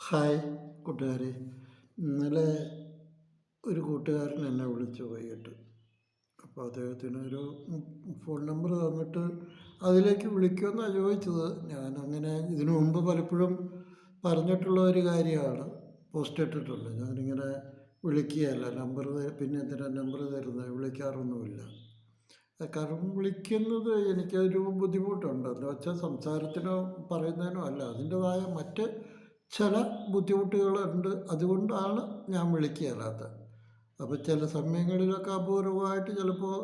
Hi കൂട്ടുകാരെ. ഇന്നലെ ഒരു കൂട്ടുകാരൻ എന്നെ വിളിച്ചു വൈകിട്ട്. അപ്പോൾ അദ്ദേഹത്തിന് ഒരു ഫോൺ നമ്പർ തന്നിട്ട് അതിലേക്ക് വിളിക്കുമെന്നാണ് ചോദിച്ചത്. ഞാൻ അങ്ങനെ ഇതിനു മുമ്പ് പലപ്പോഴും പറഞ്ഞിട്ടുള്ള ഒരു കാര്യമാണ്. പോസ്റ്റ് ഇട്ടിട്ടുള്ളത് ഞാനിങ്ങനെ വിളിക്കുകയല്ല. നമ്പർ പിന്നെ എന്തിനാ നമ്പർ തരുന്നത് വിളിക്കാറൊന്നുമില്ല. കാരണം വിളിക്കുന്നത് എനിക്കൊരു ബുദ്ധിമുട്ടുണ്ട്. എന്ന് വെച്ചാൽ സംസാരത്തിനോ പറയുന്നതിനോ അല്ല. അതിന്റെതായ മറ്റ് ചില ബുദ്ധിമുട്ടുകളുണ്ട്. അതുകൊണ്ടാണ് ഞാൻ വിളിക്കുകയല്ലാത്തത് അപ്പോൾ ചില സമയങ്ങളിലൊക്കെ അപൂർവമായിട്ട് ചിലപ്പോൾ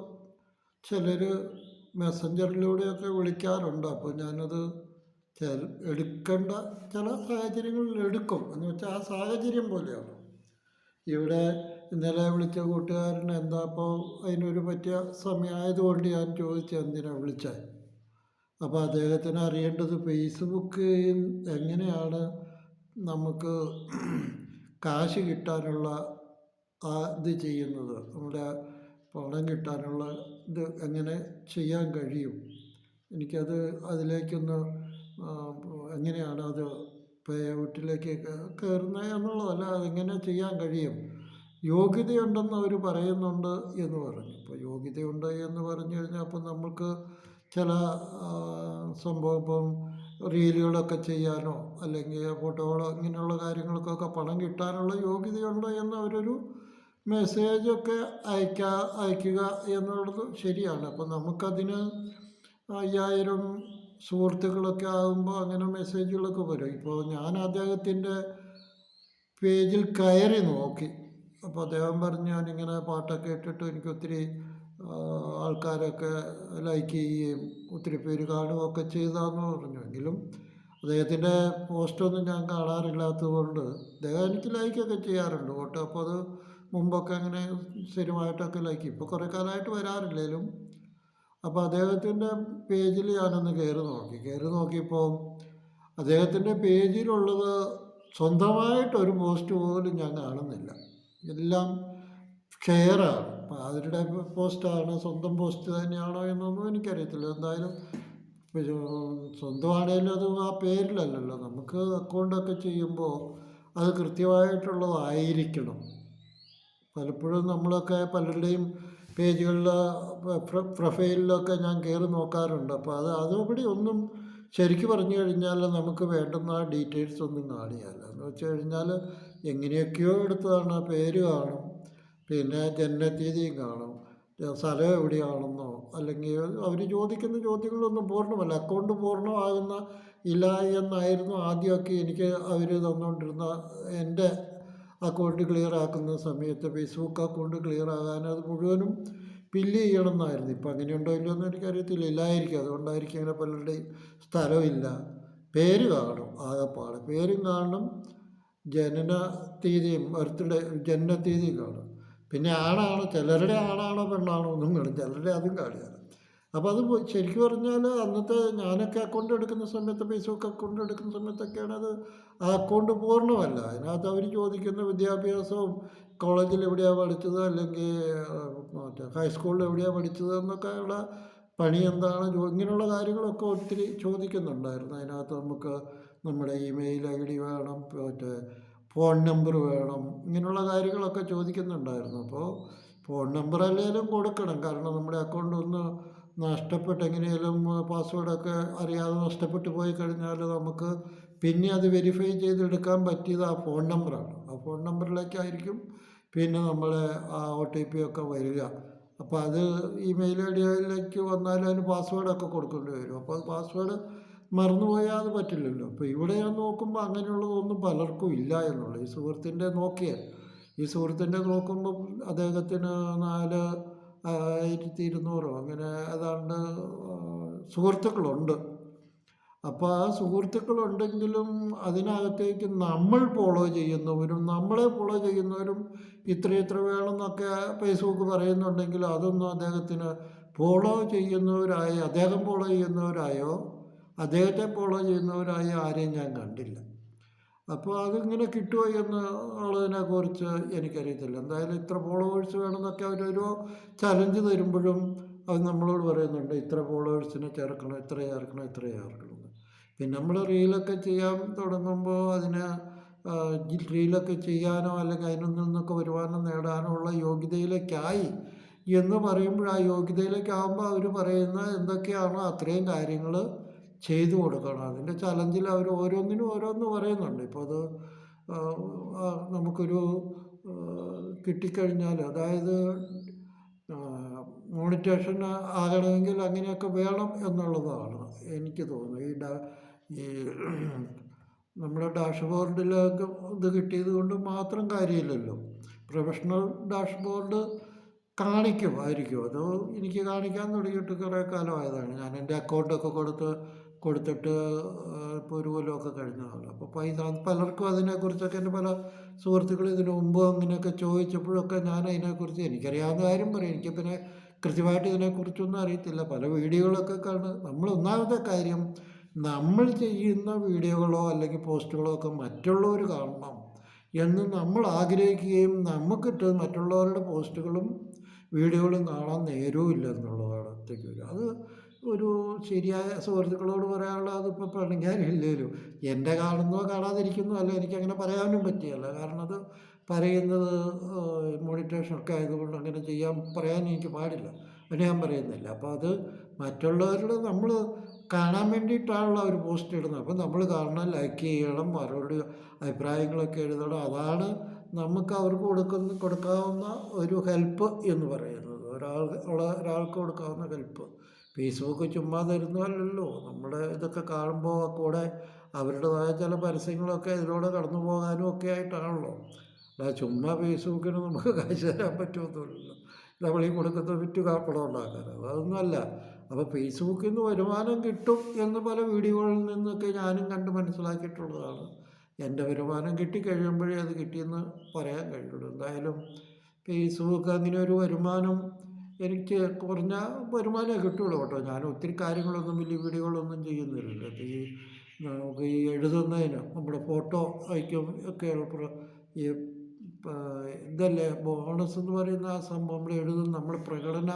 ചിലർ മെസ്സഞ്ചറിലൂടെയൊക്കെ വിളിക്കാറുണ്ട്. അപ്പോൾ ഞാനത് എടുക്കേണ്ട ചില സാഹചര്യങ്ങളിൽ എടുക്കും. എന്ന് വെച്ചാൽ ആ സാഹചര്യം പോലെയാണ്. ഇവിടെ ഇന്നലെ വിളിച്ച കൂട്ടുകാരൻ എന്താ അപ്പോൾ അതിനൊരു പറ്റിയ സമയമായതുകൊണ്ട് ഞാൻ ചോദിച്ചു എന്തിനാണ് വിളിച്ചത് അപ്പോൾ അദ്ദേഹത്തിന് അറിയേണ്ടത് ഫേസ്ബുക്ക് എങ്ങനെയാണ് നമുക്ക് കാശ് കിട്ടാനുള്ള ആ ഇത് ചെയ്യുന്നത് നമ്മുടെ പണം കിട്ടാനുള്ള ഇത് എങ്ങനെ ചെയ്യാൻ കഴിയും? എനിക്കത് അതിലേക്കൊന്ന് എങ്ങനെയാണ് അത് പേ ഔട്ടിലേക്ക് കയറുന്നത് എന്നുള്ളതല്ല അതെങ്ങനെ ചെയ്യാൻ കഴിയും? യോഗ്യതയുണ്ടെന്ന് അവർ പറയുന്നുണ്ട് എന്ന് പറഞ്ഞു. അപ്പോൾ യോഗ്യതയുണ്ട് എന്ന് പറഞ്ഞു കഴിഞ്ഞാൽ അപ്പം നമുക്ക് ചില സംഭവം ഇപ്പം റീലുകളൊക്കെ ചെയ്യാനോ അല്ലെങ്കിൽ ഫോട്ടോകളോ ഇങ്ങനെയുള്ള കാര്യങ്ങൾക്കൊക്കെ പണം കിട്ടാനുള്ള യോഗ്യതയുണ്ടോ എന്ന അവരൊരു മെസ്സേജൊക്കെ അയക്കാ അയക്കുക എന്നുള്ളത് ശരിയാണ്. അപ്പം നമുക്കതിന് അയ്യായിരം സുഹൃത്തുക്കളൊക്കെ ആകുമ്പോൾ അങ്ങനെ മെസ്സേജുകളൊക്കെ വരും. ഇപ്പോൾ ഞാൻ അദ്ദേഹത്തിന്റെ പേജിൽ കയറി നോക്കി. അപ്പോൾ അദ്ദേഹം പറഞ്ഞു ഞാനിങ്ങനെ പാട്ടൊക്കെ ഇട്ടിട്ട് എനിക്ക് ഒത്തിരി ആൾക്കാരൊക്കെ ലൈക്ക് ചെയ്യുകയും ഒത്തിരി പേര് കാണുകയൊക്കെ ചെയ്താന്ന് പറഞ്ഞു. എങ്കിലും അദ്ദേഹത്തിന്റെ പോസ്റ്റൊന്നും ഞാൻ കാണാറില്ലാത്തത് കൊണ്ട് അദ്ദേഹം എനിക്ക് ലൈക്കൊക്കെ ചെയ്യാറുണ്ട്. കേട്ടോ അപ്പോൾ അത് മുമ്പൊക്കെ അങ്ങനെ സ്ഥിരമായിട്ടൊക്കെ ലൈക്ക് ഇപ്പോൾ കുറേ കാലമായിട്ട് വരാറില്ലേലും. അപ്പോൾ അദ്ദേഹത്തിന്റെ പേജിൽ ഞാനൊന്ന് കയറി നോക്കി. കയറി നോക്കിയപ്പോൾ അദ്ദേഹത്തിന്റെ പേജിലുള്ളത് സ്വന്തമായിട്ടൊരു പോസ്റ്റ് പോലും ഞാൻ കാണുന്നില്ല. എല്ലാം ഷെയറാണ് അവരുടെ പോസ്റ്റാണ് സ്വന്തം പോസ്റ്റ് തന്നെയാണോ എന്നൊന്നും എനിക്കറിയത്തില്ല. എന്തായാലും സ്വന്തമാണേലും അത് ആ പേരിലല്ലല്ലോ. നമുക്ക് അക്കൗണ്ടൊക്കെ ചെയ്യുമ്പോൾ അത് കൃത്യമായിട്ടുള്ളതായിരിക്കണം. പലപ്പോഴും നമ്മളൊക്കെ പലരുടെയും പേജുകളിൽ പ്രൊഫൈലിലൊക്കെ ഞാൻ കയറി നോക്കാറുണ്ട്. അപ്പോൾ അത് അതുപടി ഒന്നും ശരിക്കും പറഞ്ഞു കഴിഞ്ഞാൽ നമുക്ക് വേണ്ടുന്ന ഡീറ്റെയിൽസ് ഒന്നും കാണിയാലോ എന്ന് വെച്ച് കഴിഞ്ഞാൽ എങ്ങനെയൊക്കെയോ എടുത്തതാണ് പേര് കാണും. പിന്നെ ജനനത്തീയതിയും കാണും. സ്ഥലം എവിടെയാണെന്നോ അല്ലെങ്കിൽ അവർ ചോദിക്കുന്ന ചോദ്യങ്ങളൊന്നും പൂർണമല്ല. അക്കൗണ്ട് പൂർണമാകുന്ന ഇല്ല എന്നായിരുന്നു ആദ്യമൊക്കെ എനിക്ക് അവർ തന്നുകൊണ്ടിരുന്ന എന്റെ അക്കൗണ്ട് ക്ലിയർ ആക്കുന്ന സമയത്ത് ഫേസ്ബുക്ക് അക്കൗണ്ട് ക്ലിയർ ആകാൻ അത് മുഴുവനും ഫില്ല് ചെയ്യണമെന്നായിരുന്നു. ഇപ്പം അങ്ങനെയുണ്ടോ ഇല്ലയോ എന്ന് എനിക്കറിയത്തില്ല. ഇല്ലായിരിക്കും. അതുകൊണ്ടായിരിക്കും അങ്ങനെ പലരുടെയും സ്ഥലമില്ല പേര് കാണും ആകെപ്പാട്. പേരും കാണണം. ജനന തീയതിയും ബർത്ത്ഡേ ജനന തീയതിയും കാണും. പിന്നെ ആണാണോ ചിലരുടെ ആണാണോ പെണ്ണാണോ? ഒന്നും കാണും. ചിലരുടെ അതും കാണില്ല അപ്പോൾ അത് ശരിക്കും പറഞ്ഞാൽ അന്നത്തെ ഞാനൊക്കെ അക്കൗണ്ട് എടുക്കുന്ന സമയത്ത് ഫേസ്ബുക്ക് അക്കൗണ്ട് എടുക്കുന്ന സമയത്തൊക്കെയാണ് അത് ആ അക്കൗണ്ട് പൂർണമല്ല. അതിനകത്ത് അവർ ചോദിക്കുന്ന വിദ്യാഭ്യാസവും കോളേജിൽ എവിടെയാണ് പഠിച്ചത്? അല്ലെങ്കിൽ മറ്റേ ഹൈസ്കൂളിൽ എവിടെയാണ് പഠിച്ചത്? എന്നൊക്കെയുള്ള പണി എന്താണ്? ഇങ്ങനെയുള്ള കാര്യങ്ങളൊക്കെ ഒത്തിരി ചോദിക്കുന്നുണ്ടായിരുന്നു. അതിനകത്ത് നമുക്ക് നമ്മുടെ ഇമെയിൽ ഐ ഡി വേണം മറ്റേ ഫോൺ നമ്പർ വേണം. ഇങ്ങനെയുള്ള കാര്യങ്ങളൊക്കെ ചോദിക്കുന്നുണ്ടായിരുന്നു. അപ്പോൾ ഫോൺ നമ്പർ അല്ലെങ്കിലും കൊടുക്കണം. കാരണം നമ്മുടെ അക്കൗണ്ട് ഒന്ന് നഷ്ടപ്പെട്ട് എങ്ങനെയാലും പാസ്വേഡൊക്കെ അറിയാതെ നഷ്ടപ്പെട്ട് പോയി കഴിഞ്ഞാൽ നമുക്ക് പിന്നെ അത് വെരിഫൈ ചെയ്തെടുക്കാൻ പറ്റിയത് ആ ഫോൺ നമ്പറാണ് ആ ഫോൺ നമ്പറിലേക്കായിരിക്കും പിന്നെ നമ്മളെ ആ ഒ ടി പി ഒക്കെ വരിക. അപ്പോൾ അത് ഇമെയിൽ ഐ ഡിയിലേക്ക് വന്നാൽ അതിന് പാസ്വേഡൊക്കെ കൊടുക്കേണ്ടി വരും. അപ്പോൾ അത് പാസ്വേഡ് മറന്നുപോയാൽ പറ്റില്ലല്ലോ. അപ്പോൾ ഇവിടെ ഞാൻ നോക്കുമ്പോൾ അങ്ങനെയുള്ളതൊന്നും പലർക്കും ഇല്ല എന്നുള്ളത് ഈ സുഹൃത്തിന്റെ നോക്കിയാൽ ഈ സുഹൃത്തിന്റെ നോക്കുമ്പോൾ അദ്ദേഹത്തിന് നാല് ആയിരത്തി ഇരുന്നൂറോ അങ്ങനെ ഏതാണ്ട് സുഹൃത്തുക്കളുണ്ട്. അപ്പോൾ ആ സുഹൃത്തുക്കളുണ്ടെങ്കിലും അതിനകത്തേക്ക് നമ്മൾ ഫോളോ ചെയ്യുന്നവരും നമ്മളെ ഫോളോ ചെയ്യുന്നവരും ഇത്ര ഇത്ര വേണമെന്നൊക്കെ ഫേസ്ബുക്ക് പറയുന്നുണ്ടെങ്കിൽ അതൊന്നും അദ്ദേഹത്തിന് ഫോളോ ചെയ്യുന്നവരായി അദ്ദേഹം ഫോളോ ചെയ്യുന്നവരായോ അദ്ദേഹത്തെ ഫോളോ ചെയ്യുന്നവരായി ആരെയും ഞാൻ കണ്ടില്ല. അപ്പോൾ അതിങ്ങനെ കിട്ടുമോ എന്ന് ഉള്ളതിനെക്കുറിച്ച് എനിക്കറിയത്തില്ല. എന്തായാലും ഇത്ര ഫോളോവേഴ്സ് വേണമെന്നൊക്കെ അവരൊരു ചലഞ്ച് തരുമ്പോഴും അത് നമ്മളോട് പറയുന്നുണ്ട് ഇത്ര ഫോളോവേഴ്സിനെ ചേർക്കണം ഇത്ര ചേർക്കണം ഇത്ര ചേർക്കണം പിന്നെ നമ്മൾ റീലൊക്കെ ചെയ്യാൻ തുടങ്ങുമ്പോൾ അതിന് റീലൊക്കെ ചെയ്യാനോ അല്ലെങ്കിൽ അതിൽ നിന്നൊക്കെ വരുമാനം നേടാനോ ഉള്ള യോഗ്യതയിലേക്കായി എന്ന് പറയുമ്പോൾ ആ യോഗ്യതയിലേക്കാകുമ്പോൾ അവർ പറയുന്ന എന്തൊക്കെയാണോ അത്രയും കാര്യങ്ങൾ ചെയ്തു കൊടുക്കണം. അതിന്റെ ചലഞ്ചിൽ അവർ ഓരോന്നിനും ഓരോന്ന് പറയുന്നുണ്ട്. ഇപ്പോൾ അത് നമുക്കൊരു കിട്ടിക്കഴിഞ്ഞാൽ അതായത് മോണിറ്റേഷൻ ആകണമെങ്കിൽ അങ്ങനെയൊക്കെ വേണം എന്നുള്ളതാണ് എനിക്ക് തോന്നുന്നത്. ഈ ഡാ ഈ നമ്മുടെ ഡാഷ്ബോർഡിലൊക്കെ ഇത് കിട്ടിയത് കൊണ്ട് മാത്രം കാര്യമില്ലല്ലോ. പ്രൊഫഷണൽ ഡാഷ്ബോർഡ് കാണിക്കും ആയിരിക്കും. അത് എനിക്ക് കാണിക്കാൻ തുടങ്ങിയിട്ട് കുറേ കാലമായതാണ്. ഞാൻ എന്റെ അക്കൗണ്ടൊക്കെ കൊടുത്ത് കൊടുത്തിട്ട് ഇപ്പോൾ ഒരു കൊല്ലമൊക്കെ കഴിഞ്ഞതാണ് അപ്പോൾ പൈസ പലർക്കും അതിനെക്കുറിച്ചൊക്കെ എന്റെ പല സുഹൃത്തുക്കൾ ഇതിനു മുമ്പ് അങ്ങനെയൊക്കെ ചോദിച്ചപ്പോഴൊക്കെ ഞാൻ അതിനെക്കുറിച്ച് എനിക്കറിയാവുന്ന കാര്യം പറയും. എനിക്ക് പിന്നെ കൃത്യമായിട്ട് ഇതിനെക്കുറിച്ചൊന്നും അറിയത്തില്ല. പല വീഡിയോകളൊക്കെ കാണുന്നത് നമ്മൾ ഒന്നാമത്തെ കാര്യം നമ്മൾ ചെയ്യുന്ന വീഡിയോകളോ അല്ലെങ്കിൽ പോസ്റ്റുകളോ ഒക്കെ മറ്റുള്ളവർ കാണണം എന്ന് നമ്മൾ ആഗ്രഹിക്കുകയും നമുക്കിട്ട് മറ്റുള്ളവരുടെ പോസ്റ്റുകളും വീഡിയോകളും കാണാൻ നേരവും ഇല്ല എന്നുള്ളതാണ് അത് ഒരു ശരിയായ സുഹൃത്തുക്കളോട് പറയാനുള്ള അതിപ്പോൾ ഇല്ലല്ലോ എന്റെ കാണുന്നോ കാണാതിരിക്കുന്നോ അല്ല എനിക്കങ്ങനെ പറയാനും പറ്റിയല്ല കാരണം അത് പറയുന്നത് മോണിറ്റേഷനൊക്കെ ആയതുകൊണ്ട് അങ്ങനെ ചെയ്യാൻ പറയാൻ എനിക്ക് പാടില്ല. അത് ഞാൻ പറയുന്നില്ല. അപ്പോൾ അത് മറ്റുള്ളവരുടെ നമ്മൾ കാണാൻ വേണ്ടിയിട്ടാണല്ലോ അവർ പോസ്റ്റ് ഇടുന്നത്. അപ്പോൾ നമ്മൾ കാണണം ലൈക്ക് ചെയ്യണം അവരോട് അഭിപ്രായങ്ങളൊക്കെ എഴുതണം. അതാണ് നമുക്ക് അവർക്ക് കൊടുക്കുന്ന കൊടുക്കാവുന്ന ഒരു ഹെൽപ്പ് എന്ന് പറയുന്നത്. ഒരാൾ ഒരാൾക്ക് കൊടുക്കാവുന്ന ഹെൽപ്പ് ഫേസ്ബുക്ക് ചുമ്മാ തരുന്നതല്ലല്ലോ. നമ്മുടെ ഇതൊക്കെ കാണുമ്പോൾ കൂടെ അവരുടേതായ ചില പരസ്യങ്ങളൊക്കെ ഇതിലൂടെ കടന്നു പോകാനും ഒക്കെ ആയിട്ടാണല്ലോ. അല്ല ചുമ്മാ ഫേസ്ബുക്കിന് നമുക്ക് കാശ് തരാൻ പറ്റുമൊന്നുമില്ലല്ലോ നമ്മൾ ഈ കൊടുക്കുന്ന വിറ്റ് കാപ്പടം ഉണ്ടാക്കാൻ അതൊന്നുമല്ല. അപ്പോൾ ഫേസ്ബുക്കിൽ നിന്ന് വരുമാനം കിട്ടും എന്ന് പല വീഡിയോകളിൽ നിന്നൊക്കെ ഞാനും കണ്ട് മനസ്സിലാക്കിയിട്ടുള്ളതാണ്. എന്റെ വരുമാനം കിട്ടിക്കഴിയുമ്പോഴേ അത് കിട്ടിയെന്ന് പറയാൻ കഴിയുള്ളൂ. എന്തായാലും ഫേസ്ബുക്ക് അങ്ങനെ ഒരു വരുമാനം എനിക്ക് കുറഞ്ഞ വരുമാനമേ കിട്ടുള്ളൂ കേട്ടോ. ഞാൻ ഒത്തിരി കാര്യങ്ങളൊന്നും വലിയ വീഡിയോകളൊന്നും ചെയ്യുന്നില്ല. ഈ നമുക്ക് ഈ എഴുതുന്നതിന് നമ്മുടെ ഫോട്ടോ അയക്കും ഒക്കെ ഈ ഇതല്ലേ ബോണസ് എന്ന് പറയുന്ന ആ സംഭവം നമ്മൾ എഴുതുന്ന നമ്മുടെ പ്രകടന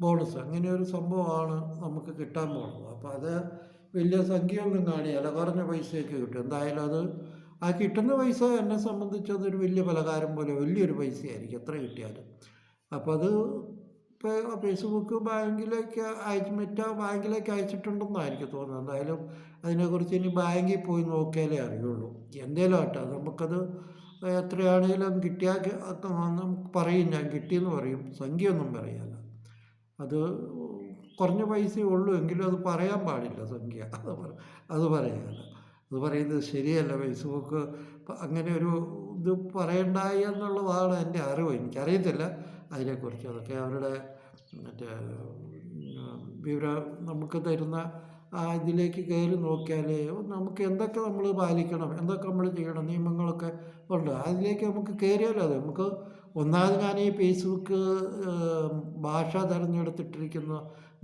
ബോണസ്. അങ്ങനെ ഒരു സംഭവമാണ് നമുക്ക് കിട്ടാൻ പോകുന്നത്. അപ്പോൾ അത് വലിയ സംഖ്യയൊന്നും കാണിയല്ല കുറഞ്ഞ പൈസയൊക്കെ കിട്ടും. എന്തായാലും അത് ആ കിട്ടുന്ന പൈസ എന്നെ സംബന്ധിച്ച് അതൊരു വലിയ പലകാരം പോലെ വലിയൊരു പൈസയായിരിക്കും എത്ര കിട്ടിയാലും. അപ്പോൾ അത് ഇപ്പോൾ ഫേസ്ബുക്ക് ബാങ്കിലേക്ക് അയച്ച് മറ്റേ ബാങ്കിലേക്ക് അയച്ചിട്ടുണ്ടെന്നാണ് എനിക്ക് തോന്നുന്നത്. എന്തായാലും അതിനെക്കുറിച്ച് ഇനി ബാങ്കിൽ പോയി നോക്കിയാലേ അറിയുള്ളൂ. എന്തേലും ആട്ടെ നമുക്കത് എത്രയാണെങ്കിലും കിട്ടിയാൽ പറയും ഞാൻ കിട്ടിയെന്ന് പറയും. സംഖ്യയൊന്നും പറയാല്ല. അത് കുറഞ്ഞ പൈസയേ ഉള്ളൂ എങ്കിലും അത് പറയാൻ പാടില്ല സംഖ്യ. അത് അത് പറയാല്ല അത് പറയുന്നത് ശരിയല്ല. ഫേസ്ബുക്ക് അങ്ങനെ ഒരു ഇത് പറയണ്ടായി എന്നുള്ളതാണ് എന്റെ അറിവ്. എനിക്കറിയത്തില്ല. അതിനെക്കുറിച്ച് അതൊക്കെ അവരുടെ മറ്റേ വിവരം നമുക്ക് തരുന്ന ആ ഇതിലേക്ക് കയറി നോക്കിയാൽ നമുക്ക് എന്തൊക്കെ നമ്മൾ പാലിക്കണം എന്തൊക്കെ നമ്മൾ ചെയ്യണം നിയമങ്ങളൊക്കെ ഉണ്ട്. അതിലേക്ക് നമുക്ക് കയറിയാലോ അത്? നമുക്ക് ഒന്നാമത് ഞാൻ ഈ ഫേസ്ബുക്ക് ഭാഷ തിരഞ്ഞെടുത്തിട്ടിരിക്കുന്ന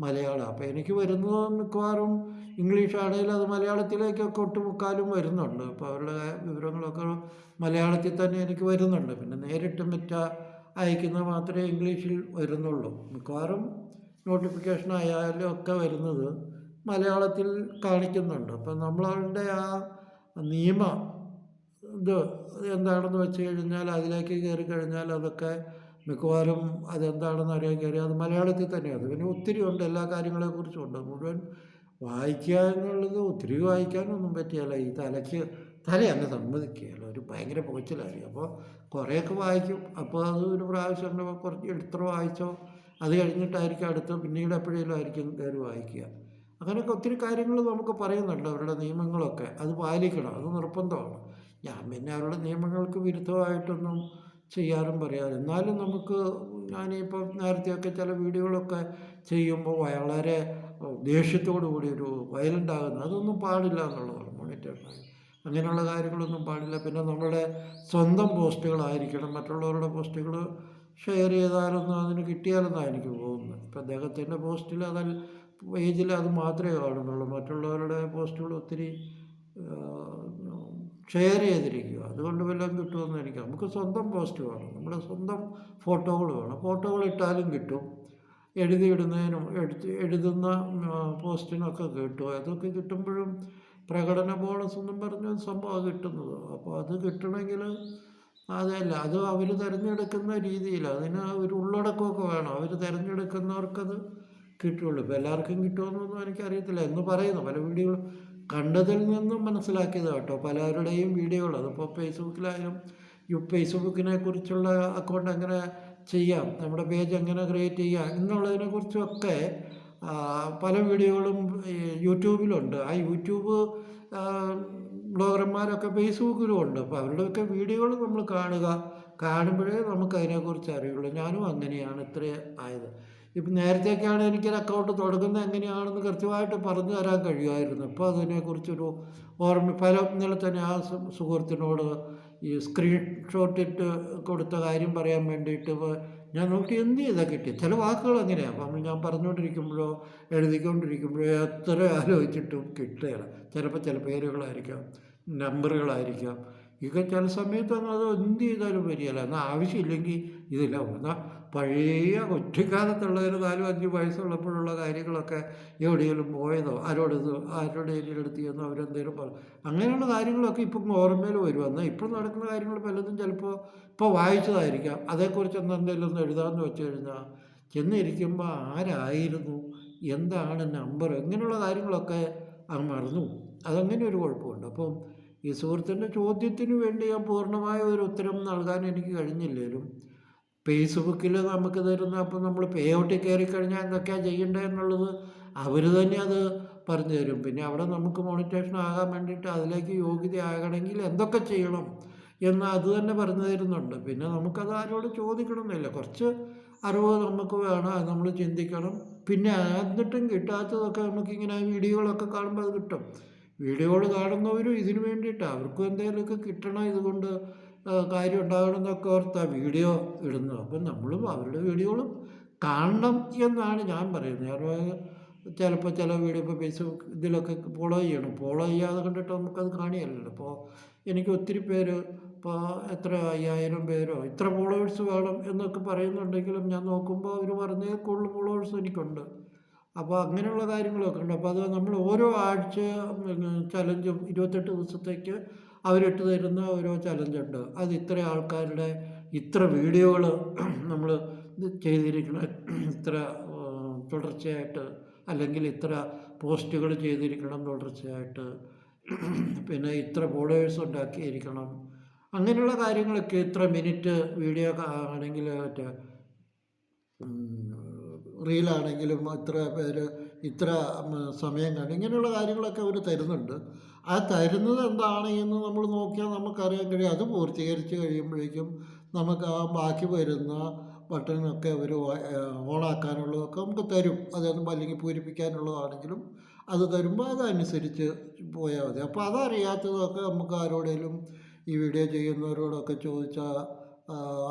മലയാളം. അപ്പോൾ എനിക്ക് വരുന്നത് മിക്കവാറും ഇംഗ്ലീഷ് അത് മലയാളത്തിലേക്കൊക്കെ ഒട്ടുമുക്കാലും വരുന്നുണ്ട്. അപ്പോൾ അവരുടെ വിവരങ്ങളൊക്കെ മലയാളത്തിൽ തന്നെ എനിക്ക് വരുന്നുണ്ട്. പിന്നെ നേരിട്ട് മറ്റ അയക്കുന്നത് മാത്രമേ ഇംഗ്ലീഷിൽ വരുന്നുള്ളൂ. മിക്കവാറും നോട്ടിഫിക്കേഷൻ ആയാലും ഒക്കെ വരുന്നത് മലയാളത്തിൽ കാണിക്കുന്നുണ്ട്. അപ്പം നമ്മളുടെ ആ നിയമ ഇത് എന്താണെന്ന് വെച്ച് കഴിഞ്ഞാൽ അതിലേക്ക് കയറി കഴിഞ്ഞാൽ അതൊക്കെ മിക്കവാറും അതെന്താണെന്ന് അറിയാൻ കയറി. അത് മലയാളത്തിൽ തന്നെയാണ്. പിന്നെ ഒത്തിരി ഉണ്ട്. എല്ലാ കാര്യങ്ങളെക്കുറിച്ചും ഉണ്ട്. മുഴുവൻ വായിക്കുക എന്നുള്ളത് ഒത്തിരി വായിക്കാനൊന്നും പറ്റിയല്ല. ഈ തലയ്ക്ക് തല എന്നെ സമ്മതിക്കുകയല്ല. ഒരു ഭയങ്കര പോച്ചിലായിരിക്കും അപ്പോൾ കുറേയൊക്കെ വായിക്കും. അപ്പോൾ അത് ഒരു പ്രാവശ്യം കുറച്ച് എത്ര വായിച്ചോ അത് കഴിഞ്ഞിട്ടായിരിക്കും അടുത്ത് പിന്നീട് എപ്പോഴേലും ആയിരിക്കും കയറി വായിക്കുക. അങ്ങനെയൊക്കെ ഒത്തിരി കാര്യങ്ങൾ നമുക്ക് പറയുന്നുണ്ട് അവരുടെ നിയമങ്ങളൊക്കെ. അത് പാലിക്കണം. അത് നിർബന്ധമാണ്. ഞാൻ പിന്നെ അവരുടെ നിയമങ്ങൾക്ക് വിരുദ്ധമായിട്ടൊന്നും ചെയ്യാനും പറയാറ് എന്നാലും നമുക്ക് ഞാനിപ്പോൾ നേരത്തെയൊക്കെ ചില വീഡിയോകളൊക്കെ ചെയ്യുമ്പോൾ വളരെ ദേഷ്യത്തോടു കൂടി ഒരു വയലന്റ് ആകുന്നത് അതൊന്നും പാടില്ല എന്നുള്ളതാണ് മോണിറ്റേഷൻ അങ്ങനെയുള്ള കാര്യങ്ങളൊന്നും പാടില്ല. പിന്നെ നമ്മുടെ സ്വന്തം പോസ്റ്റുകളായിരിക്കണം. മറ്റുള്ളവരുടെ പോസ്റ്റുകൾ ഷെയർ ചെയ്താലൊന്നും അതിന് കിട്ടിയാലെന്നാണ് എനിക്ക് പോകുന്നത് ഇപ്പം അദ്ദേഹത്തിന്റെ പോസ്റ്റിൽ അതിൽ പേജിൽ അത് മാത്രമേ കാണുന്നുള്ളൂ. മറ്റുള്ളവരുടെ പോസ്റ്റുകൾ ഒത്തിരി ഷെയർ ചെയ്തിരിക്കുക. അതുകൊണ്ട് വല്ലതും കിട്ടുമെന്ന് എനിക്ക് നമുക്ക് സ്വന്തം പോസ്റ്റ് വേണം. നമ്മുടെ സ്വന്തം ഫോട്ടോകൾ വേണം. ഫോട്ടോകൾ ഇട്ടാലും കിട്ടും. എഴുതിയിടുന്നതിനും എഴുതുന്ന പോസ്റ്റിനൊക്കെ കിട്ടും. അതൊക്കെ കിട്ടുമ്പോഴും പ്രകടന ബോണസ് എന്നും പറഞ്ഞ സംഭവം കിട്ടുന്നത്. അപ്പോൾ അത് കിട്ടണമെങ്കിൽ അതല്ല അത് അവർ തിരഞ്ഞെടുക്കുന്ന രീതിയിൽ അതിന് ഒരു ഉള്ളടക്കമൊക്കെ വേണം. അവർ തിരഞ്ഞെടുക്കുന്നവർക്കത് കിട്ടുള്ളൂ. ഇപ്പോൾ എല്ലാവർക്കും കിട്ടുമെന്നൊന്നും എനിക്കറിയത്തില്ല. എന്ന് പറയുന്നു. പല വീഡിയോകളും കണ്ടതിൽ നിന്നും മനസ്സിലാക്കിയത് കേട്ടോ. പലരുടെയും വീഡിയോകൾ അതിപ്പോൾ ഫേസ്ബുക്കിലായാലും ഫേസ്ബുക്കിനെ കുറിച്ചുള്ള അക്കൗണ്ട് എങ്ങനെ ചെയ്യാം? നമ്മുടെ പേജ് എങ്ങനെ ക്രിയേറ്റ് ചെയ്യാം? എന്നുള്ളതിനെ കുറിച്ചൊക്കെ ആ, പല വീഡിയോകളും യൂട്യൂബിലുണ്ട്. ആ യൂട്യൂബ് ബ്ലോഗർമാരൊക്കെ ഫേസ്ബുക്കിലും ഉണ്ട്. അപ്പോൾ അവരുടെയൊക്കെ വീഡിയോകൾ നമ്മൾ കാണുക. കാണുമ്പോഴേ നമുക്ക് അതിനെക്കുറിച്ച് അറിയുള്ളൂ. ഞാനും അങ്ങനെയാണ് ഇത്ര ആയത്. ഇപ്പം നേരത്തെയൊക്കെയാണ് എനിക്കൊരു അക്കൗണ്ട് തുടങ്ങുന്നത് എങ്ങനെയാണെന്ന് കൃത്യമായിട്ട് പറഞ്ഞു തരാൻ കഴിയുമായിരുന്നു. ഇപ്പോൾ അതിനെക്കുറിച്ചൊരു ഓർമ്മ പല ഇന്നലെ തന്നെ ആ സുഹൃത്തിനോട് ഈ സ്ക്രീൻഷോട്ടിട്ട് കൊടുത്ത കാര്യം പറയാൻ വേണ്ടിയിട്ട് ഞാൻ നോക്കി എന്ത് ചെയ്താൽ കിട്ടി ചില വാക്കുകൾ അങ്ങനെയാണ് അപ്പം ഞാൻ പറഞ്ഞുകൊണ്ടിരിക്കുമ്പോഴോ എഴുതിക്കൊണ്ടിരിക്കുമ്പോഴോ എത്ര ആലോചിച്ചിട്ടും കിട്ടുകയില്ല ചിലപ്പോൾ ചില പേരുകളായിരിക്കാം നമ്പറുകളായിരിക്കാം. ഇതൊക്കെ ചില സമയത്ത് അത് എന്ത് ചെയ്താലും വരികയില്ല എന്നാൽ ആവശ്യമില്ലെങ്കിൽ ഇതില്ല എന്നാൽ പഴയ ഒറ്റക്കാലത്തുള്ള ഒരു നാലും അഞ്ച് വയസ്സുള്ളപ്പോഴുള്ള കാര്യങ്ങളൊക്കെ എവിടെയെങ്കിലും പോയതോ? ആരോട് ആരുടെ അടുത്ത് ചെന്നോ അവരെന്തെങ്കിലും പറഞ്ഞു. അങ്ങനെയുള്ള കാര്യങ്ങളൊക്കെ ഇപ്പം ഓർമ്മയിൽ വരും. എന്നാൽ ഇപ്പം നടക്കുന്ന കാര്യങ്ങൾ പലതും ചിലപ്പോൾ ഇപ്പോൾ വായിച്ചതായിരിക്കാം. അതേക്കുറിച്ച് ഒന്ന് എന്തെങ്കിലും ഒന്ന് എഴുതാമെന്ന് വെച്ച് കഴിഞ്ഞാൽ ചെന്നിരിക്കുമ്പോൾ ആരായിരുന്നു? എന്താണ് നമ്പർ? ഇങ്ങനെയുള്ള കാര്യങ്ങളൊക്കെ അങ്ങ് മറന്നു അതങ്ങനെ ഒരു കുഴപ്പമുണ്ട്. അപ്പം ഈ സുഹൃത്തിന്റെ ചോദ്യത്തിന് വേണ്ടി ഞാൻ പൂർണമായ ഒരു ഉത്തരം നൽകാൻ എനിക്ക് കഴിഞ്ഞില്ലേലും ഫേസ്ബുക്കിൽ നമുക്ക് തരുന്ന അപ്പം നമ്മൾ പേ ഔട്ടിൽ കയറി കഴിഞ്ഞാൽ എന്തൊക്കെയാണ് ചെയ്യേണ്ടത് എന്നുള്ളത് അവർ തന്നെ അത് പറഞ്ഞു തരും. പിന്നെ അവിടെ നമുക്ക് മോണിറ്റേഷൻ ആകാൻ വേണ്ടിയിട്ട് അതിലേക്ക് യോഗ്യത ആകണമെങ്കിൽ എന്തൊക്കെ ചെയ്യണം എന്ന് അത് തന്നെ പറഞ്ഞു തരുന്നുണ്ട്. പിന്നെ നമുക്കത് ആരോട് ചോദിക്കണമെന്നില്ല. കുറച്ച് അറിവ് നമുക്ക് വേണം അത് നമ്മൾ ചിന്തിക്കണം. പിന്നെ എന്നിട്ടും കിട്ടാത്തതൊക്കെ നമുക്കിങ്ങനെ വീഡിയോകളൊക്കെ കാണുമ്പോൾ അത് കിട്ടും. വീഡിയോകൾ കാണുന്നവരും ഇതിനു വേണ്ടിയിട്ടാണ് അവർക്കും എന്തെങ്കിലുമൊക്കെ കിട്ടണം ഇതുകൊണ്ട്. കാര്യം ഉണ്ടാകണം എന്നൊക്കെ ഓർത്താ വീഡിയോ ഇടുന്നത്. അപ്പം നമ്മളും അവരുടെ വീഡിയോകളും കാണണം എന്നാണ് ഞാൻ പറയുന്നത്. കാരണം ചിലപ്പോൾ ചില വീഡിയോ ഇപ്പോൾ ഫേസ്ബുക്ക് ഇതിലൊക്കെ ഫോളോ ചെയ്യണം. ഫോളോ ചെയ്യാതെ കണ്ടിട്ട് നമുക്കത് കാണിയല്ലോ അപ്പോൾ എനിക്ക് ഒത്തിരി പേര് ഇപ്പോൾ എത്ര അയ്യായിരം പേരോ ഇത്ര ഫോളോവേഴ്സ് വേണം എന്നൊക്കെ പറയുന്നുണ്ടെങ്കിലും ഞാൻ നോക്കുമ്പോൾ അവർ പറഞ്ഞ കൂടുതൽ ഫോളോവേഴ്സ് എനിക്കുണ്ട്. അപ്പോൾ അങ്ങനെയുള്ള കാര്യങ്ങളൊക്കെ ഉണ്ട്. അപ്പോൾ അത് നമ്മൾ ഓരോ ആഴ്ച ചലഞ്ചും ഇരുപത്തെട്ട് ദിവസത്തേക്ക് അവരിട്ട് തരുന്ന ഓരോ ചലഞ്ചുണ്ട് അത് ഇത്ര ആൾക്കാരുടെ ഇത്ര വീഡിയോകൾ നമ്മൾ ചെയ്തിരിക്കണം ഇത്ര തുടർച്ചയായിട്ട് അല്ലെങ്കിൽ ഇത്ര പോസ്റ്റുകൾ ചെയ്തിരിക്കണം തുടർച്ചയായിട്ട്. പിന്നെ ഇത്ര ഫോളോവേഴ്സ് ഉണ്ടാക്കിയിരിക്കണം. അങ്ങനെയുള്ള കാര്യങ്ങളൊക്കെ ഇത്ര മിനിറ്റ് വീഡിയോ ആണെങ്കിൽ മറ്റേ റീലാണെങ്കിലും ഇത്ര പേര് ഇത്ര സമയം കണ്ട് ഇങ്ങനെയുള്ള കാര്യങ്ങളൊക്കെ അവർ തരുന്നുണ്ട്. ആ തരുന്നത് എന്താണ് എന്ന് നമ്മൾ നോക്കിയാൽ നമുക്കറിയാൻ കഴിയും. അത് പൂർത്തീകരിച്ച് കഴിയുമ്പോഴേക്കും നമുക്ക് ആ ബാക്കി വരുന്ന ബട്ടണൊക്കെ അവർ ഓണാക്കാനുള്ളതൊക്കെ നമുക്ക് തരും. അതൊന്നും അല്ലെങ്കിൽ പൂരിപ്പിക്കാനുള്ളതാണെങ്കിലും അത് തരുമ്പോൾ അതനുസരിച്ച് പോയാൽ മതി. അപ്പോൾ അതറിയാത്തതൊക്കെ നമുക്ക് ആരോടെങ്കിലും ഈ വീഡിയോ ചെയ്യുന്നവരോടൊക്കെ ചോദിച്ചാൽ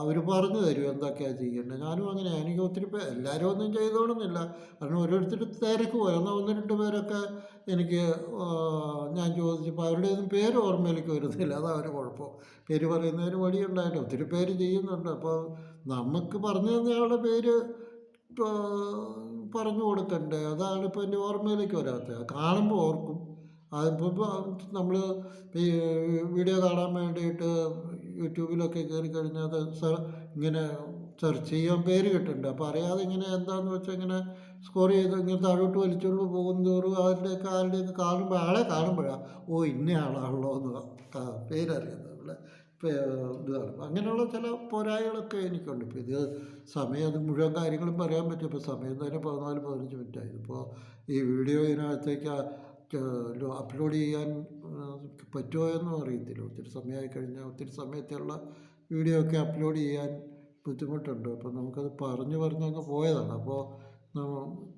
അവർ പറഞ്ഞു തരും എന്തൊക്കെയാണ് ചെയ്യേണ്ടത്. ഞാനും അങ്ങനെയാണ് എനിക്ക് ഒത്തിരി പേ എല്ലാവരും ഒന്നും ചെയ്തോണമെന്നില്ല കാരണം ഓരോരുത്തർ തിരക്ക് പോയി. എന്നാൽ ഒന്ന് രണ്ട് പേരൊക്കെ എനിക്ക് ഞാൻ ചോദിച്ചപ്പോൾ അവരുടെ ഒന്നും പേര് ഓർമ്മയിലേക്ക് വരുന്നില്ല. അതാണ് ഒരു കുഴപ്പം. പേര് പറയുന്നതിന് വഴിയുണ്ടായിട്ട് ഒത്തിരി പേര് ചെയ്യുന്നുണ്ട്. അപ്പോൾ നമുക്ക് പറഞ്ഞു തന്നയാളുടെ പേര് പറഞ്ഞു കൊടുക്കണ്ടേ? അതാണ് ഇപ്പോൾ എന്റെ ഓർമ്മയിലേക്ക് വരാത്തത്. കാണുമ്പോൾ ഓർക്കും. അതിപ്പോൾ നമ്മൾ ഈ വീഡിയോ കാണാൻ വേണ്ടിയിട്ട് യൂട്യൂബിലൊക്കെ കയറി കഴിഞ്ഞാൽ അത് ഇങ്ങനെ സെർച്ച് ചെയ്യാൻ പേര് കിട്ടുന്നുണ്ട് അപ്പോൾ അറിയാതെ ഇങ്ങനെ എന്താണെന്ന് വെച്ചാൽ ഇങ്ങനെ സ്കോർ ചെയ്ത് ഇങ്ങനെ താഴോട്ട് വലിച്ചുകൊണ്ട് തോറും ആരുടെയൊക്കെ ആരുടെയൊക്കെ കാണുമ്പോൾ ആളെ കാണുമ്പോഴാണ് ഓ ഇന്ന ആളാണല്ലോ എന്ന് പേരറിയുന്നത് ഇവിടെ. ഇതാണ് അങ്ങനെയുള്ള ചില പോരായ്കളൊക്കെ എനിക്കുണ്ട്. ഇപ്പോൾ ഇത് സമയം അത് മുഴുവൻ കാര്യങ്ങളും പറയാൻ പറ്റും. ഇപ്പോൾ സമയം തന്നെ പതിനാല് പതിനഞ്ച് മിനിറ്റായി. ഇപ്പോൾ ഈ വീഡിയോ ഇതിനകത്തേക്ക് അപ്ലോഡ് ചെയ്യാൻ പറ്റുമോ എന്നും അറിയത്തില്ല. ഒത്തിരി സമയമായി കഴിഞ്ഞാൽ ഒത്തിരി സമയത്തുള്ള വീഡിയോ ഒക്കെ അപ്ലോഡ് ചെയ്യാൻ ബുദ്ധിമുട്ടുണ്ട്. അപ്പോൾ നമുക്കത് പറഞ്ഞു പറഞ്ഞ് അങ്ങ് പോയതാണ്. അപ്പോൾ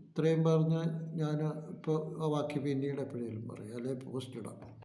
ഇത്രയും പറഞ്ഞ് ഞാൻ ഇപ്പോൾ ബാക്കി പിന്നീട് എപ്പോഴേലും പറയാം. അല്ലെങ്കിൽ പോസ്റ്റ് ഇടാം